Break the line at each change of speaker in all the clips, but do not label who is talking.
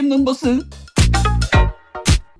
겜넌버스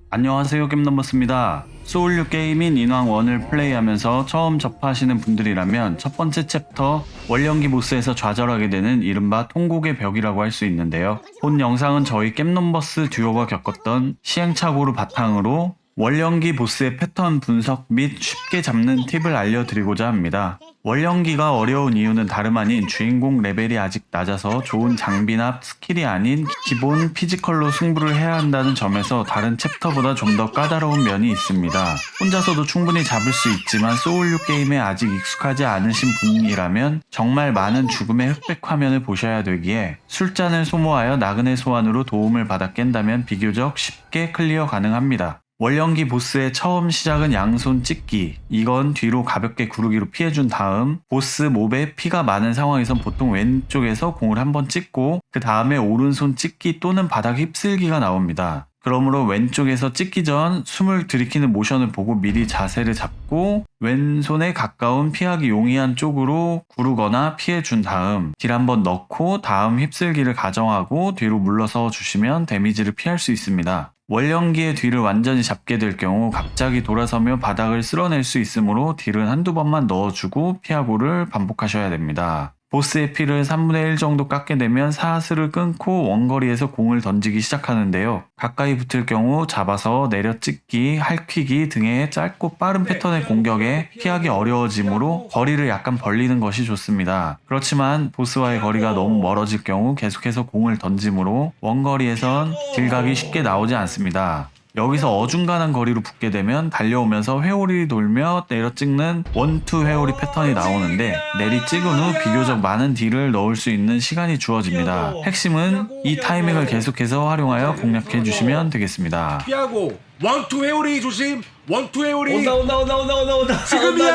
안녕하세요 겜넘버스입니다. 소울류 게임인 인왕1을 플레이하면서 처음 접하시는 분들이라면 첫 번째 챕터 원령기 보스에서 좌절하게 되는 이른바 통곡의 벽이라고 할 수 있는데요. 본 영상은 저희 겜넘버스 듀오가 겪었던 시행착오를 바탕으로 원령기 보스의 패턴 분석 및 쉽게 잡는 팁을 알려드리고자 합니다. 원령기가 어려운 이유는 다름 아닌 주인공 레벨이 아직 낮아서 좋은 장비나 스킬이 아닌 기본 피지컬로 승부를 해야 한다는 점에서 다른 챕터보다 좀 더 까다로운 면이 있습니다. 혼자서도 충분히 잡을 수 있지만 소울류 게임에 아직 익숙하지 않으신 분이라면 정말 많은 죽음의 흑백 화면을 보셔야 되기에 술잔을 소모하여 나그네 소환으로 도움을 받아 깬다면 비교적 쉽게 클리어 가능합니다. 원령기 보스의 처음 시작은 양손 찍기. 이건 뒤로 가볍게 구르기로 피해준 다음 보스 몹에 피가 많은 상황에선 보통 왼쪽에서 공을 한번 찍고 그 다음에 오른손 찍기 또는 바닥 휩쓸기가 나옵니다. 그러므로 왼쪽에서 찍기 전 숨을 들이키는 모션을 보고 미리 자세를 잡고 왼손에 가까운 피하기 용이한 쪽으로 구르거나 피해준 다음 딜 한번 넣고 다음 휩쓸기를 가정하고 뒤로 물러서 주시면 데미지를 피할 수 있습니다. 원령기의 뒤를 완전히 잡게 될 경우 갑자기 돌아서며 바닥을 쓸어낼 수 있으므로 딜은 한두 번만 넣어주고 피하고를 반복하셔야 됩니다. 보스의 피를 3분의 1 정도 깎게 되면 사슬을 끊고 원거리에서 공을 던지기 시작하는데요. 가까이 붙을 경우 잡아서 내려 찍기, 할퀴기 등의 짧고 빠른 패턴의 공격에 피하기 어려워지므로 거리를 약간 벌리는 것이 좋습니다. 그렇지만 보스와의 거리가 너무 멀어질 경우 계속해서 공을 던지므로 원거리에선 딜각이 쉽게 나오지 않습니다. 여기서 어중간한 거리로 붙게 되면 달려오면서 회오리 돌며 내려 찍는 원투 회오리 패턴이 나오는데 내리 찍은 후 비교적 많은 딜을 넣을 수 있는 시간이 주어집니다. 핵심은 이 타이밍을 계속해서 활용하여 공략해 주시면 되겠습니다.
피하고 원투 회오리 조심! 원투 회오리!
온다 온다 온다 온다 온다 온다.
지금이야!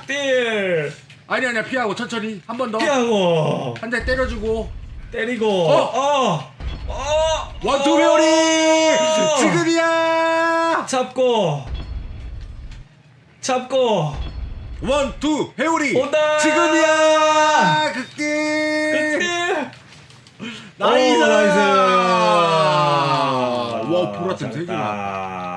극딜!
아니 아니야. 피하고 천천히. 한 번 더. 한 대
피하고.
때려주고.
때리고.
어?
어! 어,
원투 회오리! 지금이야!
잡고! 잡고!
원투 회오리!
온다!
지금이야! 극딜
나이스!
오,
나이스!
와, 보라팀.
잘했다.